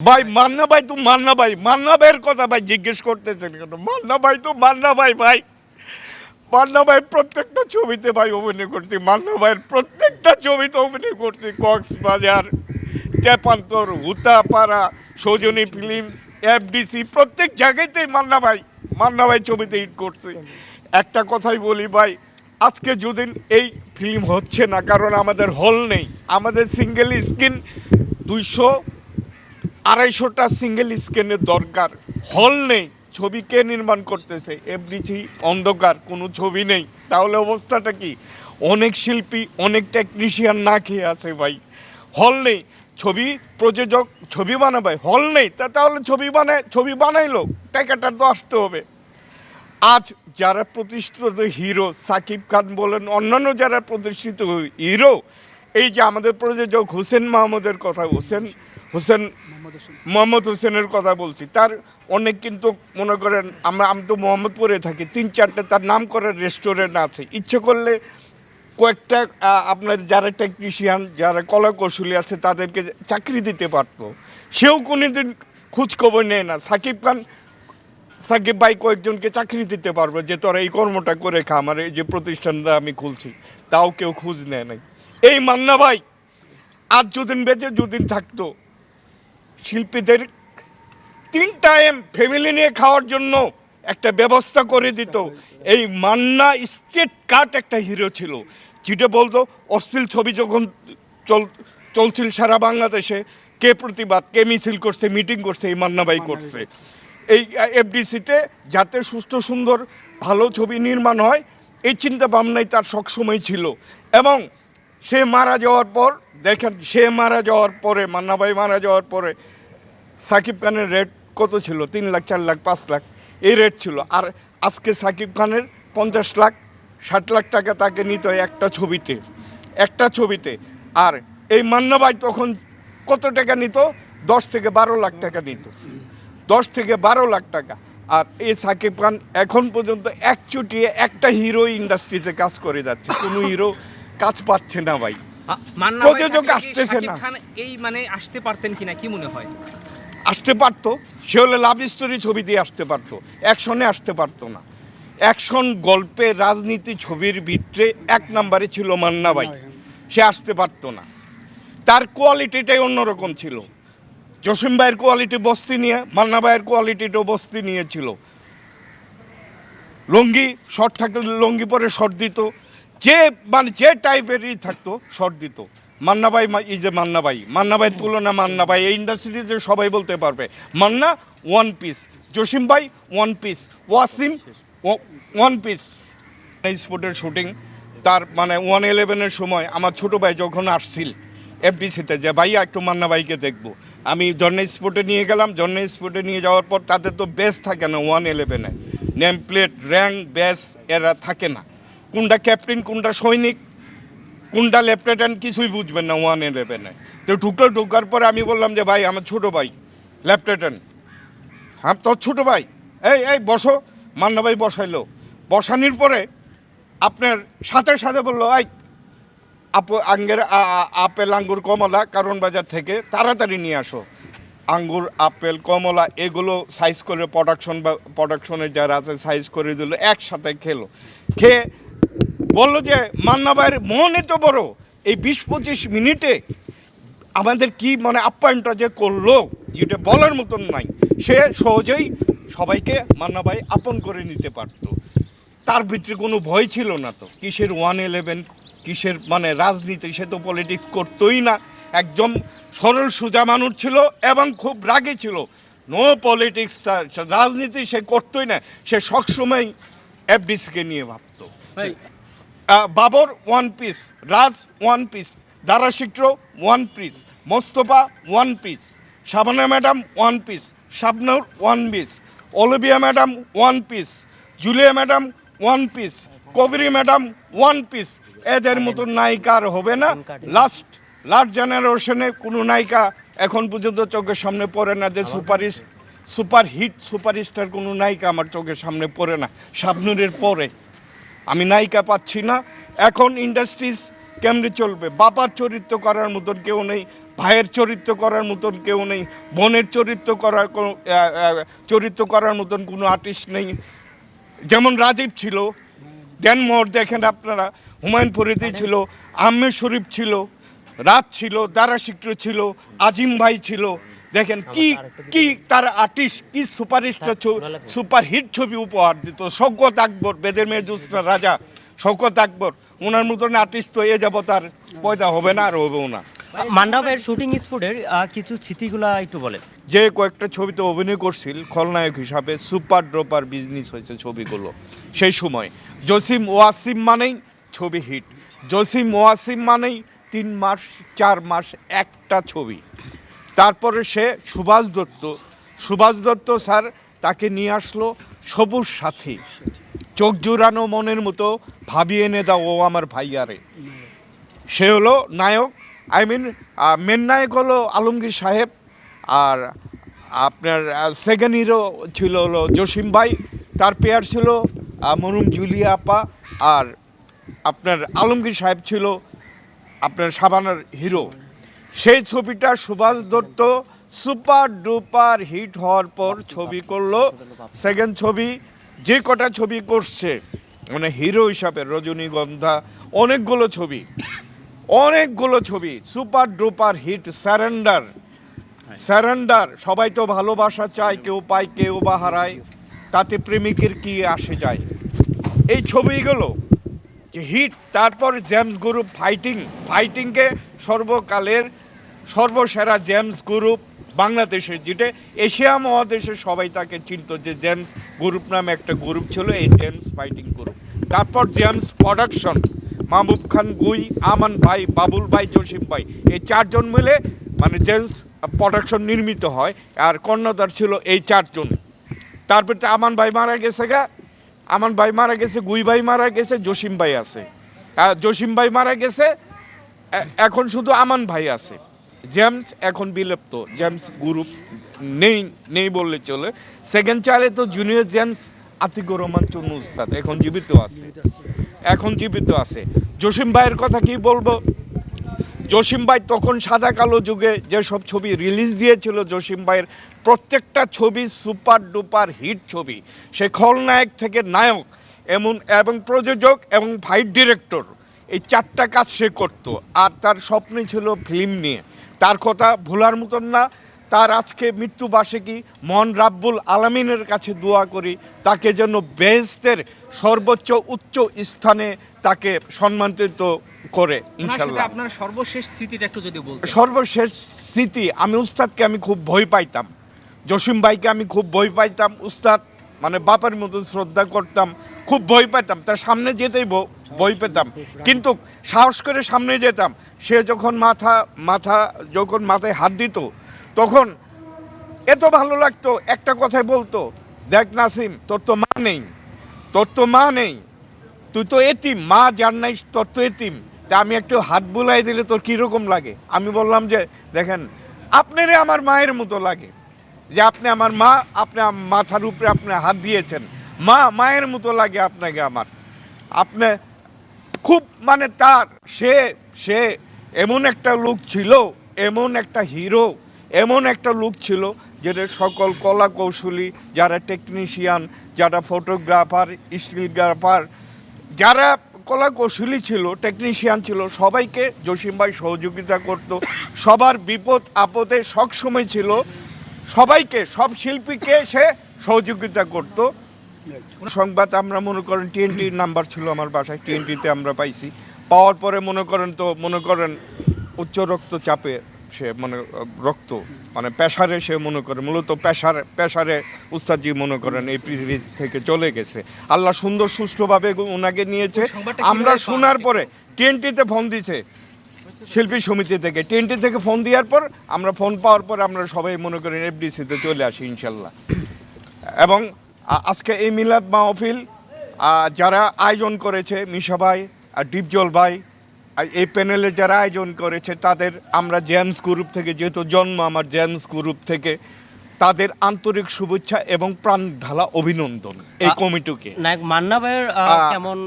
ভাই, মান্না ভাই তো মান্না ভাই। মান্না ভাইয়ের কথা ভাই জিজ্ঞেস করতেছেন কেন? মান্না ভাই তো মান্না ভাই ভাই। মান্না ভাই প্রত্যেকটা ছবিতে ভাই অভিনয় করছি। মান্না ভাইয়ের প্রত্যেকটা ছবিতে অভিনয় করছি। কক্সবাজার, তেপান্তর হুতাপাড়া সৌজনী ফিল্মস, এফডিসি, প্রত্যেক জায়গাতেই মান্না ভাই মান্না ভাই ছবিতে হিট করছে। একটা কথাই বলি ভাই, আজকে যদি এই ফিল্ম হচ্ছে না, কারণ আমাদের হল নেই। আমাদের সিঙ্গেল স্ক্রিন দুইশো আড়াইশোটা সিঙ্গেল স্ক্রিনের দরকার। হল নেই, ছবি কে নির্মাণ করতেছে? এফডিসি অন্ধকার, কোনো ছবি নেই। তাহলে অবস্থাটা কি? অনেক শিল্পী, অনেক টেকনিশিয়ান না খেয়ে আছে ভাই। হল নেই, ছবি প্রযোজক, ছবি বানাবে হল নেই, তা তাহলে ছবি বানায়, ছবি বানাইলো, টাকাটা তো আসতে হবে। আজ যারা প্রতিষ্ঠিত হিরো সাকিব খান বলেন, অন্যান্য যারা প্রতিষ্ঠিত হিরো এই যে আমাদের প্রযোজক হোসেন মাহমুদের কথা হোসেন হোসেন মোহাম্মদ হোসেনের কথা বলছি। তার অনেক কিন্তু মনে করেন আমরা আমি তো মোহাম্মদপুরে থাকি তিন চারটে তার নাম করার রেস্টুরেন্ট আছে। ইচ্ছে করলে কয়েকটা আপনার যারা টেকনিশিয়ান যারা কলা কৌশলী আছে তাদেরকে চাকরি দিতে পারতো। সেও কোনোদিন খোঁজখবর নেয় না। সাকিব খান সাকিব ভাই কয়েকজনকে চাকরি দিতে পারবে যে তোরা এই কর্মটা করে খা আমার এই যে প্রতিষ্ঠানটা আমি খুলছি। তাও কেউ খোঁজ নেয় নাই। এই মান্না ভাই আর যদিন বেঁচে যদিন থাকতো শিল্পীদের তিন টাইম ফ্যামিলি নিয়ে খাওয়ার জন্য একটা ব্যবস্থা করে দিত। এই মান্না স্টেট কাট একটা হিরো ছিল। যেটা বলতো, অশ্লীল ছবি যখন চল, চলছিল সারা বাংলাদেশে, কে প্রতিবাদ, কে মিছিল করছে মিটিং করছে, এই মান্না ভাই করছে। এই এফডিসিতে যাতে সুস্থ সুন্দর, ভালো ছবি নির্মাণ হয়, এই চিন্তা ভাবনাই তার সবসময় ছিল। এবং সে মারা যাওয়ার পর, দেখেন, সে মারা যাওয়ার পরে মান্না ভাই মারা যাওয়ার পরে, সাকিব খানের রেট কত ছিল? তিন লাখ, চার লাখ, পাঁচ লাখ। এই রেট ছিল। আর আজকে সাকিব খানের পঞ্চাশ লাখ, ষাট লাখ টাকা তাকে নিতে একটা ছবিতে। একটা ছবিতে। আর এই মান্নাবাই তখন কত টাকা নিত? দশ থেকে বারো লাখ টাকা নিত। দশ থেকে বারো লাখ টাকা। আর এই সাকিব খান এখন পর্যন্ত এক চুটিয়ে একটা হিরো ইন্ডাস্ট্রিতে কাজ করে যাচ্ছে। কোনো হিরো কাজ পাচ্ছে না ভাই। প্রযোজক আসতেছে না। এই মানে আসতে পারতেন কিনা কি মনে হয়? আসতে পারতো। সে হলে লাভ স্টোরি ছবি দিয়ে আসতে পারতো। অ্যাকশনে আসতে পারতো না। অ্যাকশন গল্পে রাজনীতি ছবির ভিতরে এক নম্বরে ছিল মান্না ভাই। সে আসতে পারতো না। তার কোয়ালিটিটাই অন্যরকম ছিল। জসিম ভাইয়ের কোয়ালিটি বস্তি নিয়ে মান্না ভাইয়ের কোয়ালিটিটাও বস্তি নিয়েছিল লুঙ্গি শর্ট থাকলে লুঙ্গি পরে শর্ট দিত। যে মানে যে টাইপেরই থাকতো শর্ট দিত। মান্না ভাই মা- এই যে মান্না ভাই মান্না ভাইয়ের তুলনা মান্না ভাই এই ইন্ডাস্ট্রিতে সবাই বলতে পারবে। মান্না ওয়ান পিস জসিম ভাই one piece Wasim one piece স্পোর্টের shooting তার মানে ওয়ান ইলেভেনের সময় আমার ছোট ভাই যখন আসছিল এফডিসিতে যে ভাইয়া একটু মান্না ভাইকে দেখব। আমি জন্নে স্পোর্টে নিয়ে গেলাম, জন্নে স্পোর্টে নিয়ে যাওয়ার পর তাদের তো বেস থাকে না ওয়ান ইলেভেনে নেম প্লেট র্যাঙ্ক ব্যাস এরা থাকে না। কোনটা ক্যাপ্টেন কোনটা সৈনিক, কোনটা লেফটেন্যান্ট কিছুই বুঝবেন না ওয়ান ইলেভেনে তো ঢুকলো, ঢুকার পরে আমি বললাম যে, ভাই, আমার ছোট ভাই লেফটেন্যান্ট হ্যাঁ তোর ছোটো ভাই? এই এই, বসো। মান্না ভাই বসাইলো। বসানির পরে আপনার সাথে সাথে বলল, এই, আপ, আঙ্গের আপেল, আঙ্গুর, কমলা, কারণ বাজার থেকে তাড়াতাড়ি নিয়ে আসো। আঙ্গুর, আপেল, কমলা, এগুলো সাইজ করে প্রোডাকশন বা প্রোডাকশনের যারা আছে সাইজ করে দিল, একসাথে খেলো। খেয়ে বলল যে, মান্না ভাইয়ের মন এত বড়, এই বিশ পঁচিশ মিনিটে আমাদের কি মানে আপ্যায়নটা যে করল, যেটা বলার মতন নাই, সে সহজেই সবাইকে মান্না ভাই আপন করে নিতে পারতো। তার ভিতরে কোনো ভয় ছিল না তো। কিসের ওয়ান ইলেভেন কিসের মানে রাজনীতি, সে তো পলিটিক্স করতোই না। একদম সরল, সোজা মানুষ ছিল এবং খুব রাগে ছিল। নো পলিটিক্স তার রাজনীতি সে করতোই না। সে সবসময় এফডিসিকে নিয়ে ভাবতো। Babar one piece Raj one piece Dara শিক্র one piece Mostafa one piece Shabana madam one piece Shabnur one piece Olivia madam one piece Julia madam one piece Kabori madam one piece এদের মতো নায়িকা আর হবে না। Last last জেনারেশনে কোনো নায়িকা এখন পর্যন্ত চোখের সামনে পড়ে না যে সুপারিশ সুপার হিট সুপারস্টার কোনো নায়িকা আমার চোখের সামনে পড়ে না, শাবনুরের পরে। আমি নায়িকা পাচ্ছি না। এখন ইন্ডাস্ট্রিজ কেমনি চলবে? বাবার চরিত্র করার মতন কেউ নেই, ভাইয়ের চরিত্র করার মতন কেউ নেই, বোনের চরিত্র করার কোনো চরিত্র করার মতন কোনো আর্টিস্ট নেই। যেমন রাজীব ছিল দেনমোহর দেখেন আপনারা, হুমায়ুন ফরিদি ছিল, আহমেদ শরীফ ছিল রাত ছিল, দারা শিক্র ছিল, আজিম ভাই ছিল দেখেন কি কি তার আর্টিস্ট কি সুপারস্টার সুপার হিট ছবি উপহার দিত। শৌকত আকবর বেদের মেয়ে মেজুসরা রাজা শৌকত আকবর ওনার মতন আর্টিস্ট তো এ যাব তার পয়দা হবে না আর হবেও না। ভাইয়ের শুটিং স্পটের কিছু স্মৃতিগুলা একটু বলেন। যে কয়েকটা ছবিতে অভিনয় করছিল খলনায়ক হিসাবে সুপার ড্রপার বিজনেস হয়েছে ছবিগুলো সেই সময়। জসিম ওয়াসিম মানেই ছবি হিট জসিম ওয়াসিম মানেই তিন মাস চার মাস একটা ছবি। তারপরে সে সুভাষ দত্ত। সুভাষ দত্ত স্যার তাকে নিয়ে আসলো সবুজ সাথী। চোখ জুড়ানো মনের মতো ভাবিয়ে এনে দাও ও আমার ভাইয়ারে। সে হলো নায়ক আই মিন মেন নায়ক হলো আলমগীর সাহেব আর আপনার সেকেন্ড হিরো ছিল হলো জসিম ভাই। তার পেয়ার ছিল মরুম জুলিয়া আপা আর আপনার আলমগীর সাহেব ছিল আপনার সাবানার হিরো সেই ছবিটা Subhash Dutta super duper hit হওয়ার পর ছবি করল। সেকেন্ড ছবি, যে কটা ছবি করছে মানে হিরো হিসাবে রজনীগন্ধা অনেকগুলো ছবি অনেকগুলো ছবি, super duper hit, surrender surrender, সবাই তো ভালোবাসা চায়, কেউ পায়, কেউ বা হারায়, তাতে প্রেমিকের কি আসে যায়? এই ছবিগুলো যে হিট, তারপর জেমস গ্রুপ ফাইটিং, ফাইটিংকে সর্বকালের সর্বসেরা জেমস গ্রুপ বাংলাদেশের যেটা এশিয়া মহাদেশে সবাই তাকে চিনত যে জেমস গ্রুপ নামে একটা গ্রুপ ছিল, এই জেমস ফাইটিং গ্রুপ। তারপর জেমস প্রোডাকশন, মাহবুব খান, গুই, আমান ভাই, বাবুল ভাই, জসিম ভাই, এই চারজন মিলে মানে জেমস প্রোডাকশন নির্মিত হয়, আর কর্ণধার ছিল এই চারজন। তারপর আমান ভাই মারা গেছে গা আমান ভাই মারা গেছে, গুই ভাই মারা গেছে, জসিম ভাই আছে। জসিম ভাই মারা গেছে এখন শুধু আমান ভাই আছে। জেমস এখন বিলুপ্ত, জেমস গ্রুপ নেই নেই বললে চলে। সেকেন্ড চারে তো জুনিয়র জেমস আতিকুর রহমান চুনু উস্তাদ, এখন জীবিত আছে। এখন জীবিত আছে। জসিম ভাইয়ের কথা কি বলব? জসিম ভাই তখন সাদা কালো যুগে যেসব ছবি রিলিজ দিয়েছিল, জসিম ভাইয়ের প্রত্যেকটা ছবি সুপার ডুপার হিট ছবি। সে খলনায়ক থেকে নায়ক, এমন, এবং প্রযোজক, এবং ফাইট ডিরেক্টর এই চারটা কাজ সে করত, আর তার স্বপ্নই ছিল ফিল্ম নিয়ে। তার কথা ভোলার মতন না, তার আজকে মৃত্যুবার্ষিকী মন রাব্বুল আলামিনের কাছে দোয়া করি, তাকে যেন বেহেস্তের সর্বোচ্চ উচ্চ স্থানে তাকে সম্মানিত করে ইনশাল্লাহ। আপনার সর্বশেষ স্মৃতিটা একটু যদি বলতেন। সর্বশেষ স্মৃতি আমি উস্তাদকে আমি খুব ভয় পাইতাম। জসিম ভাইকে আমি খুব ভয় পাইতাম উস্তাদ মানে বাপের মতো শ্রদ্ধা করতাম খুব ভয় পেতাম তার সামনে যেতেই ভয় পেতাম। কিন্তু সাহস করে সামনে যেতাম। সে যখন মাথা মাথা যখন মাথায় হাত দিত তখন এত ভালো লাগতো একটা কথাই বলতো দেখ নাসিম তোর তো মা নেই তোর তো মা নেই তুই তো এতিম মা যার নাই তোর তো এতিম। তা আমি একটু হাত বুলাই দিলে তোর কীরকম লাগে? আমি বললাম যে, দেখেন আপনারে আমার মায়ের মতো লাগে। যে আপনি আমার মা, আপনি মাথার উপরে আপনি হাত দিয়েছেন। মা, মায়ের মতো লাগে আপনাকে আমার। আপনি খুব মানে তার, সে সে এমন একটা লোক ছিল, এমন একটা হিরো, এমন একটা লোক ছিল, যেটা সকল কলা কৌশলী, যারা টেকনিশিয়ান যারা ফটোগ্রাফার স্টিলগ্রাফার যারা কলা কৌশলী ছিল টেকনিশিয়ান ছিল, সবাইকে জসিম ভাই সহযোগিতা করত, সবার বিপদ আপদে সবসময় ছিল, সবাইকে, সব শিল্পীকে সে সহযোগিতা করত। সংবাদ আমরা মনে করেন টিএনটির নাম্বার ছিল আমার বাসায় টিএনটিতে আমরা পাইছি। পাওয়ার পরে মনে করেন তো, মনে করেন উচ্চ রক্তচাপে সে মানে রক্ত মানে প্রেশারে সে মনে করে মূলত প্রেশার প্রেশারে উস্তাদজি মনে করেন এই পৃথিবী থেকে চলে গেছে। আল্লাহ সুন্দর সুষ্ঠুভাবে ওনাকে নিয়েছে। আমরা শোনার পরে টিএনটিতে ফোন দিছে শিল্পী সমিতি থেকে। টিএনটি থেকে ফোন দেওয়ার পর আমরা ফোন পাওয়ার পর আমরা সবাই মনে করেন এফডিসিতে চলে আসি ইনশাল্লাহ। এবং আজকে এই মিলাদ মাহফিল যারা আয়োজন করেছে মিশা ভাই আর ডিপজল ভাই এই প্যানেলে যারা আয়োজন করেছে তাদের আমরা জেমস গ্রুপ থেকে যেহেতু জন্ম আমার জেমস গ্রুপ থেকে তাদের আন্তরিক শুভেচ্ছা এবং প্রাণ ঢালা অভিনন্দন এই কমিটিকে। নায়ক মান্না ভাইয়ের কেমন